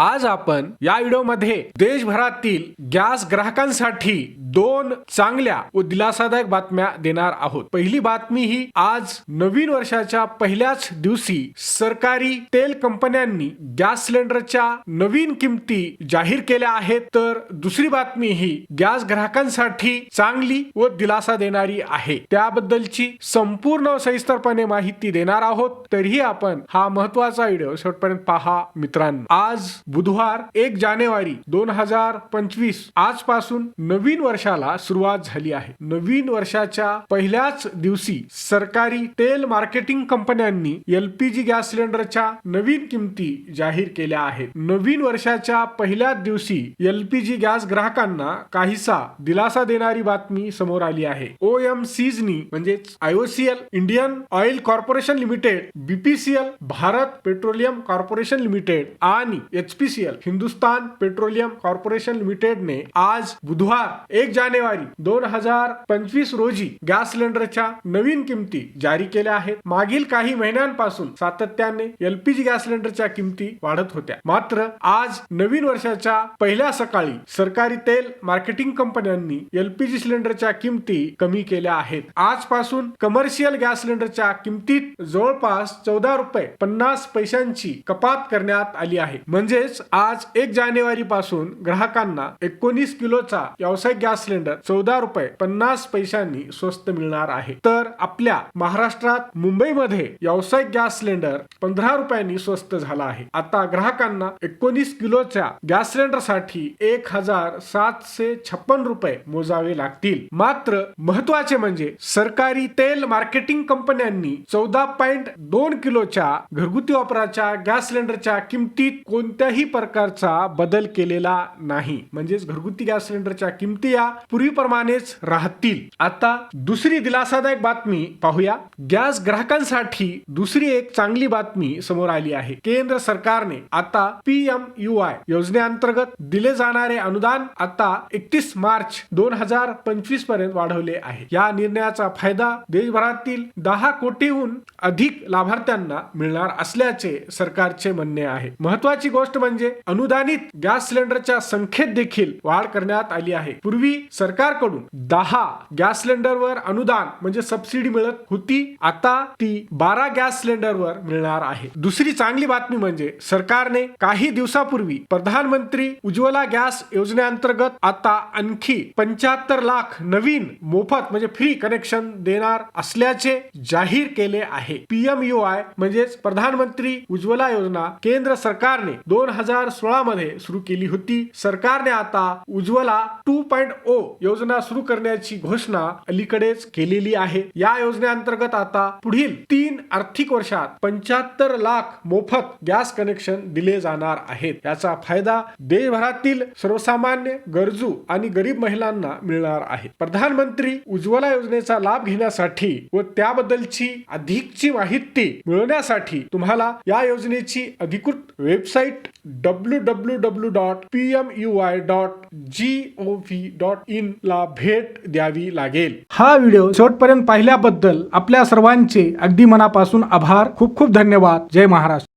आज आपण या व्हिडिओमध्ये देशभरातील गॅस ग्राहकांसाठी दोन चांगल्या व दिलासादायक बातम्या देणार आहोत. पहिली बातमी ही आज नवीन वर्षाच्या पहिल्याच दिवशी सरकारी तेल कंपन्यांनी गॅस सिलेंडरच्या नवीन किमती जाहीर केल्या आहेत. तर दुसरी बातमी ही गॅस ग्राहकांसाठी चांगली व दिलासा देणारी आहे. त्याबद्दलची संपूर्ण सविस्तरपणे माहिती देणार आहोत. तरीही आपण हा महत्त्वाचा व्हिडिओ शेवटपर्यंत पहा मित्रांनो. आज बुधवार एक जानेवारी दोन हजार पंचवीस आजपासून नवीन वर्षाला सुरुवात झाली आहे. नवीन वर्षाच्या पहिल्याच दिवशी सरकारी तेल मार्केटिंग कंपन्यांनी एलपीजी गॅस सिलेंडरच्या नवीन किमती जाहीर केल्या आहेत. नवीन वर्षाच्या पहिल्याच दिवशी एलपीजी गॅस ग्राहकांना काहीसा दिलासा देणारी बातमी समोर आली आहे. ओ एम सीजनी म्हणजेच IOCL Indian oil corporation limited BPCL Bharat petroleum corporation limited आणि H HPCL Hindustan petroleum corporation लिमिटेडने आज बुधवार एक जानेवारी दोन हजार पंचवीस रोजी गॅस सिलेंडरच्या नवीन किमती जारी केल्या आहेत. मागील काही महिन्यांपासून सातत्याने एलपीजी गॅस सिलेंडरच्या किमती वाढत होत्या. मात्र आज नवीन वर्षाच्या पहिल्या सकाळी सरकारी तेल मार्केटिंग कंपन्यांनी एलपीजी सिलेंडरच्या किमती कमी केल्या आहेत. आजपासून कमर्शियल गॅस सिलेंडरच्या किमतीत जवळपास चौदा रुपये पन्नास पैशांची कपात करण्यात आली आहे. म्हणजे म्हणजेच आज एक जानेवारी पासून ग्राहकांना एकोणीस किलोचा व्यावसायिक गॅस सिलेंडर चौदा रुपये पन्नास पैशांनी स्वस्त मिळणार आहे. तर आपल्या महाराष्ट्रात मुंबईमध्ये व्यावसायिक गॅस सिलेंडर पंधरा रुपयांनी स्वस्त झाला आहे. आता ग्राहकांना एकोणीस किलोच्या गॅस सिलेंडरसाठी एक हजार सातशे छप्पन रुपये मोजावे लागतील. मात्र महत्त्वाचे म्हणजे सरकारी तेल मार्केटिंग कंपन्यांनी चौदा पॉइंट दोन किलोच्या घरगुती वापराच्या गॅस सिलेंडरच्या किमतीत कोणत्याही प्रकारचा बदल केलेला नाही. म्हणजेच घरगुती गॅस सिलेंडरच्या किमती या पूर्वीप्रमाणेच राहतील. आता दुसरी दिलासादायक बातमी पाहूया. गॅस ग्राहकांसाठी दुसरी एक चांगली बातमी समोर आली आहे. केंद्र सरकारने आता पी एम यू आय योजनेअंतर्गत दिले जाणारे अनुदान आता एकतीस मार्च दोन हजार पंचवीसपर्यंत वाढवले आहे. या निर्णयाचा फायदा देशभरातील दहा कोटीहून अधिक लाभार्थ्यांना मिळणार असल्याचे सरकारचे म्हणणे आहे. महत्वाची गोष्ट म्हणजे म्हणजे अनुदानित गॅस सिलेंडरच्या संख्येत देखील वाढ करण्यात आली आहे. पूर्वी सरकारकडून दहा गॅस सिलेंडरवर अनुदान म्हणजे सबसिडी मिळत होती. आता ती बारा गॅस सिलेंडरवर मिळणार आहे. दुसरी चांगली बातमी म्हणजे सरकारने काही दिवसापूर्वी प्रधानमंत्री उज्ज्वला गॅस योजनेअंतर्गत आता आणखी पंच्याहत्तर लाख नवीन मोफत म्हणजे फ्री कनेक्शन देणार असल्याचे जाहीर केले आहे. पीएम यू आय म्हणजेच प्रधानमंत्री उज्ज्वला योजना केंद्र सरकारने दोन दोन हजार सोळा मध्ये सुरू केली होती. सरकारने आता उज्ज्वला टू पॉइंट ओ योजना सुरू करण्याची घोषणा अलीकडेच केलेली आहे. या योजनेअंतर्गत आता पुढील तीन आर्थिक वर्षात पंच्याहत्तर लाख मोफत गॅस कनेक्शन दिले जाणार आहेत. याचा फायदा देशभरातील सर्वसामान्य गरजू आणि गरीब महिलांना मिळणार आहे. प्रधानमंत्री उज्ज्वला योजनेचा लाभ घेण्यासाठी व त्याबद्दलची अधिकची माहिती मिळवण्यासाठी तुम्हाला या योजनेची अधिकृत website W W W dot P M U I dot G O V dot in ला भेट द्यावी लागेल. हा व्हिडिओ शेवटपर्यंत पाहिल्याबद्दल आपल्या सर्वांचे अगदी मनापासून आभार. खूप खूप धन्यवाद. जय महाराष्ट्र.